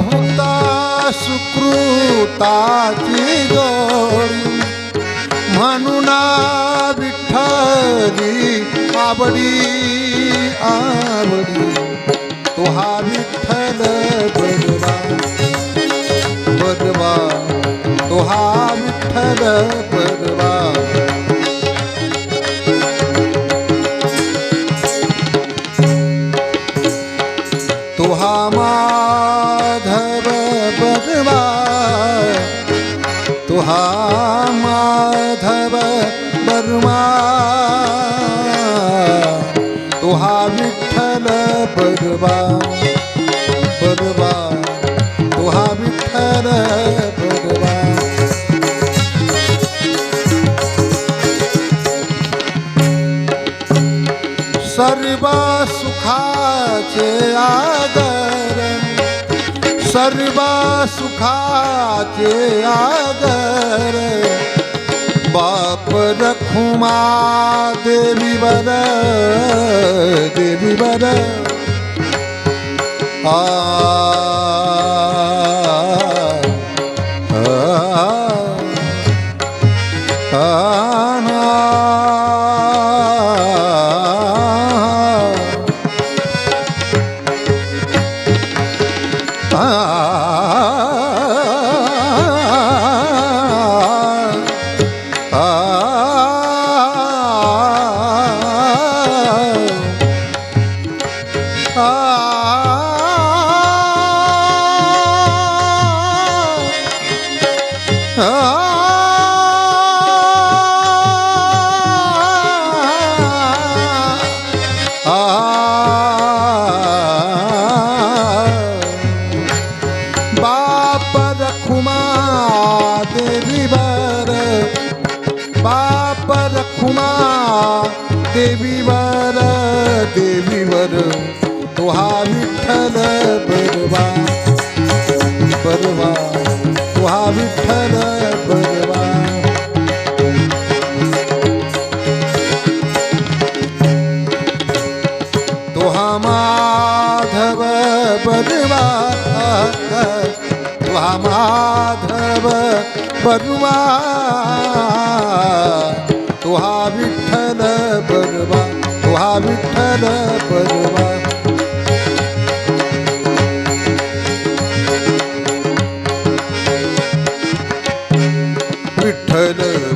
बहुता सुकृताची जोडी म्हणून विठ्ठली आवडी आवडी. तो हा विठ्ठल बरवा बरवा तो हा विठ्ठल बरवा तो हा मा ઘરમાં તુહા વિઠ્ઠલ ભગવા ભગવા તુહા વિઠ્ઠલ ભગવા સર્વા સુખા છે આદર સર્વા સુખા છે આદર આપ રખુમા દેવી બર દેવી બર આ தேவி बनवा माधव बनवा तुहा विठ्ठल बनवा तुहा विठ्ठल बनवा विठ्ठल